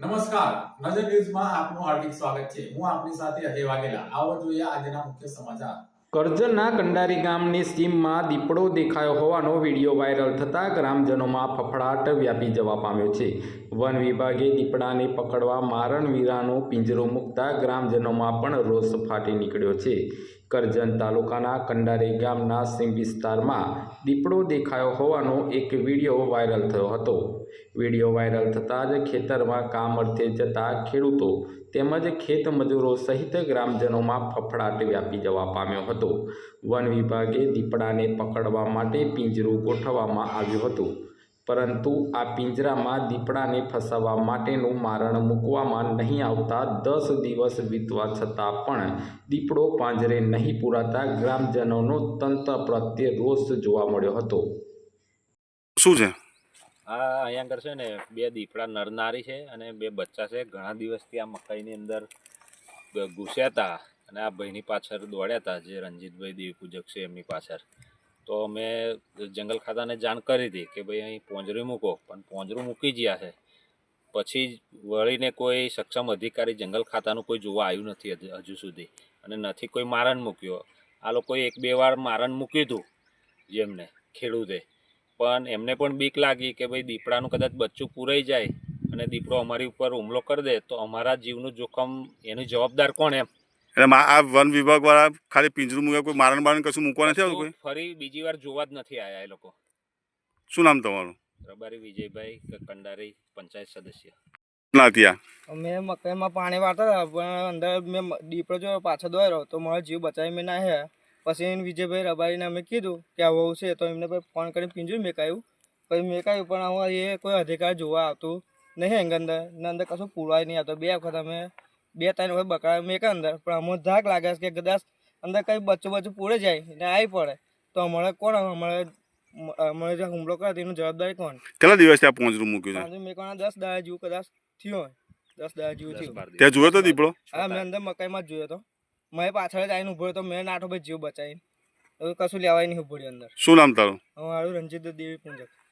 નમસ્કાર. નજર ન્યૂઝમાં આપનું હાર્દિક સ્વાગત છે. હું આપની સાથે અજય વાઘેલા. આવો જોઈએ આજના મુખ્ય સમાચાર. કરજણના કંડારી ગામની સીમમાં દીપડો દેખાયો હોવાનો વીડિયો વાયરલ થતાં ગ્રામજનોમાં ફફડાટ વ્યાપી જવા પામ્યો છે. વન વિભાગે દીપડાને પકડવા મારણવીરાનો પિંજરો મૂકતા ગ્રામજનોમાં પણ રોષ ફાટી નીકળ્યો છે. કરજણ તાલુકાના કંડારી ગામના સીમ વિસ્તારમાં દીપડો દેખાયો હોવાનો એક વીડિયો વાયરલ થયો હતો. વીડિયો વાયરલ થતાં જ ખેતરમાં કામ અર્થે જતા ખેડૂતો તેમજ ખેત મજૂરો સહિત ગ્રામજનોમાં ફફડાટ વ્યાપી જવા પામ્યો હતો. વન વિભાગે દીપડાને પકડવા માટે પિંજરું ગોઠવવામાં આવ્યું હતું. પરંતુ આ પિંજરામાં દીપડાને ફસાવવા માટેનું મારણ મૂકવામાં નહીં આવતા દસ દિવસ વીતવા છતાં પણ દીપડો પાંજરે નહીં પૂરાતા ગ્રામજનોનો તંત્ર પ્રત્યે રોષ જોવા મળ્યો હતો. શું છે? આ અહીંયા આગળ છે ને બે દીપડા નરનારી છે અને બે બચ્ચા છે. ઘણા દિવસથી આ મકાઈની અંદર ઘૂસ્યા હતા અને આ ભાઈની પાછળ દોડ્યા હતા જે રણજીતભાઈ દેવી પૂજક છે એમની પાછળ. તો અમે જંગલ ખાતાને જાણ કરી હતી કે ભાઈ અહીં પોંજરું મૂકો, પણ પોંજરું મૂકી ગયા છે. પછી વળીને કોઈ સક્ષમ અધિકારી જંગલ ખાતાનું કોઈ જોવા આવ્યું નથી હજુ- સુધી. અને નથી કોઈ મારણ મૂક્યો. આ લોકોએ એક બે વાર મારણ મૂક્યું હતું જેમને, ખેડૂતે. પણ એમને પણ બીક લાગી કે ભાઈ દીપડાનું કદાચ બચ્ચું પૂરાઈ જાય અને દીપડો અમારી ઉપર હુમલો કરી દે તો અમારા જીવનું જોખમ, એનું જવાબદાર કોણ એમ? એટલે મા- આ વન વિભાગ વાળા ખાલી પિંજરું મૂક્યા કોઈ મારણ બારણ કશું મૂકવા નથી આવતું કોઈ? ફરી બીજી વાર જોવા જ નથી આવ્યા એ લોકો. શું નામ તમારું? રબારી વિજયભાઈ કંડારી પંચાયત સદસ્ય. અમે મકાઈમાં પાણી વાળતા હતા પણ અંદર મેં દીપડો જો પાછો દોર્યો તો મારો જીવ બચાવી મેં ના હે પછી એને વિજયભાઈ રબારીને અમે કીધું કે આવું છે તો એમને ફોન કરીને પીંજું મેકાયું. પછી મેકાયું પણ હવે એ કોઈ અધિકાર જોવા આવતું નહીં અંદર. ને અંદર કશું પૂરવાય નહીં આવતો. બે વખત અમે બે ત્રણ વખત બકરા મેકા અંદર પણ અમને ધાક લાગે છે કે કદાચ અંદર કંઈ બચ્ચું બચ્ચું પૂરે જાય ને આવી પડે. તો અમારે કોણ અમારે અમારે જે હુમલો કરે તેનું જવાબદારી કોણ? કેટલા દિવસ ત્યાં પહોંચરું મૂક્યું છે? મેં કોણ દસ દાડા જેવું કદાચ થયું હોય. દસ દાડા જેવું થયું. ત્યાં જોયો તો દીપડો? હા મેં અંદર મકાઈમાં જ જોયો હતો મેં પાછળ જ આવીને ઊભો રહ્યો તો મેં નાઠો ભાઈ જીવ બચાવીને. હવે કશું લેવાય નહીં ઊભો અંદર. શું નામ તારું? હું મારું રંજીત દેવી પૂંજક